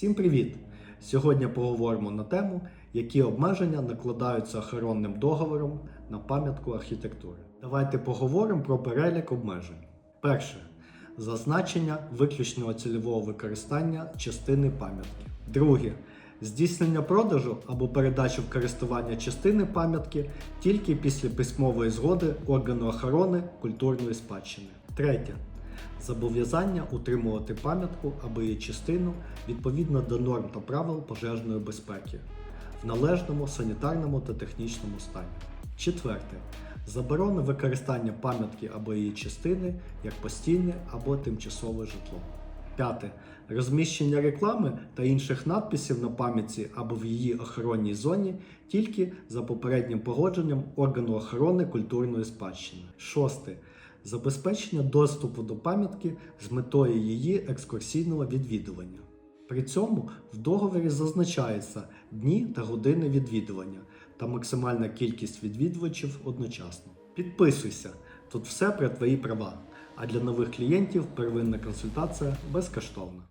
Всім привіт! Сьогодні поговоримо на тему, які обмеження накладаються охоронним договором на пам'ятку архітектури. Давайте поговоримо про перелік обмежень. Перше зазначення виключного цільового використання частини пам'ятки. Друге здійснення продажу або передачу в користування частини пам'ятки тільки після письмової згоди органу охорони культурної спадщини. Третє зобов'язання утримувати пам'ятку або її частину відповідно до норм та правил пожежної безпеки в належному санітарному та технічному стані. Четверте. Заборона використання пам'ятки або її частини як постійне або тимчасове житло. П'яте. Розміщення реклами та інших надписів на пам'ятці або в її охоронній зоні тільки за попереднім погодженням органу охорони культурної спадщини. Шосте. Забезпечення доступу до пам'ятки з метою її екскурсійного відвідування. При цьому в договорі зазначаються дні та години відвідування та максимальна кількість відвідувачів одночасно. Підписуйся, тут все про твої права. А для нових клієнтів первинна консультація безкоштовна.